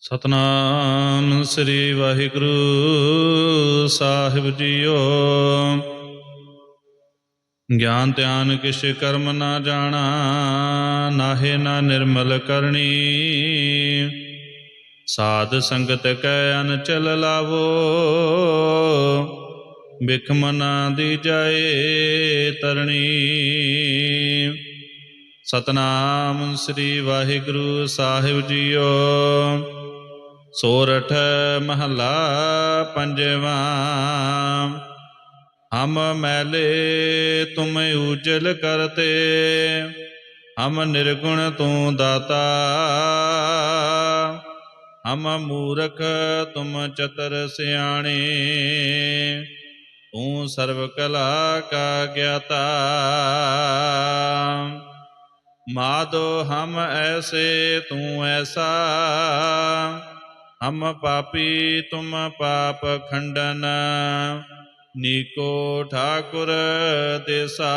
ਸਤਨਾਮ ਸ੍ਰੀ ਵਾਹਿਗੁਰੂ ਸਾਹਿਬ ਜੀਓ। ਗਿਆਨ ਧਿਆਨ ਕਿਛ ਕਰਮ ਨਾ ਜਾਣਾ, ਨਾਹੇ ਨਾ ਨਿਰਮਲ ਕਰਨੀ। ਸਾਧ ਸੰਗਤ ਕੈ ਅਨਚਲ ਲਾਵੋ ਬਿਖ ਮਨਾ ਦੀ ਜਾਏ ਤਰਣੀ। ਸਤਨਾਮ ਸ੍ਰੀ ਵਾਹਿਗੁਰੂ ਸਾਹਿਬ ਜੀਓ। ਸੋਰਠ ਮਹੱਲਾ ਪੰਜਵਾਂ। ਹਮ ਮੈਲੇ ਤੁਮ ਉਜਲ ਕਰਤੇ। ਹਮ ਨਿਰਗੁਣ ਤੂੰ ਦਾਤਾ। ਹਮ ਮੂਰਖ ਤੁਮ ਚਤਰ ਸਿਆਣੇ। ਤੂੰ ਸਰਬ ਕਲਾ ਕਾ ਗਿਆਤਾ। ਮਾਦੋ ਹਮ ਐਸੇ ਤੂੰ ਐਸਾ। ਹਮ ਪਾਪੀ ਤੁਮ ਪਾਪ ਖੰਡਨ, ਨੀਕੋ ਠਾਕੁਰ ਦੇਸਾ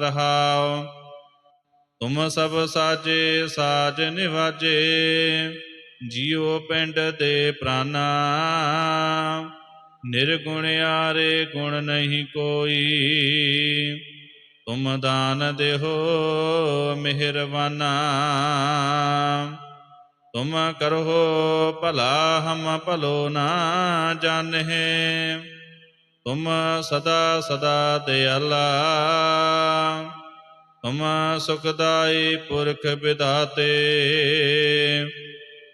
ਰਹਾਉ। ਤੁਮ ਸਭ ਸਾਜੇ, ਸਾਜ ਨਿਵਾਜੇ, ਜੀਉ ਪਿੰਡ ਦੇ ਪ੍ਰਾਨਾ। ਨਿਰਗੁਣ ਆਰੇ ਗੁਣ ਨਹੀਂ ਕੋਈ, ਤੁਮ ਦਾਨ ਦੇਹੋ ਮਿਹਰਬਾਨਾ। ਤੁਮ ਕਰੋ ਭਲਾ ਹਮ ਭਲੋ ਨਾ ਜਾਣਹਿ। ਤੁਮ ਸਦਾ ਸਦਾ ਦਿਆਲਾ ਤੁਮ ਸੁਖਦਾਈ ਪੁਰਖ ਵਿਦਾਤੇ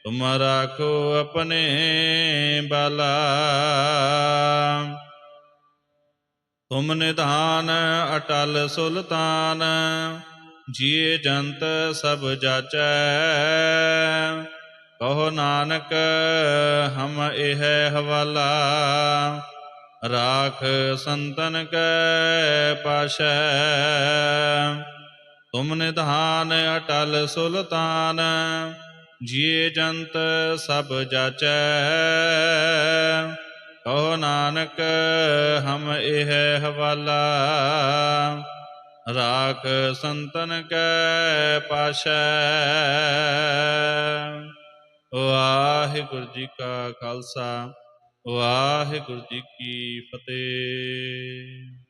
ਤੁਮ ਰਾਖੋ ਆਪਣੇ ਬਾਲਾ। ਤੁਮ ਨਿਧਾਨ ਅਟਲ ਸੁਲਤਾਨ। ਜੀਏ ਜੰਤ ਸਭ ਜਾਚੈ। ਕਹੋ ਨਾਨਕ, ਹਮ ਇਹ ਹਵਾਲਾ। ਰਾਖ ਸੰਤਨ ਕੈ ਪਾਸ਼ੈ। ਤੁਮ ਨਿਧਾਨ ਅਟਲ ਸੁਲਤਾਨ ਜੀਏ ਜੰਤ ਸਭ ਜਾਚੈ। ਕਹੋ ਨਾਨਕ, ਹਮ ਇਹ ਹਵਾਲਾ। ਰਾਖ ਸੰਤਨ ਕੈ ਪਾਸ਼ੈ। ਵਾਹਿਗੁਰੂ ਜੀ ਕਾ ਖਾਲਸਾ ਵਾਹਿਗੁਰੂ ਜੀ ਕੀ ਫਤਿਹ।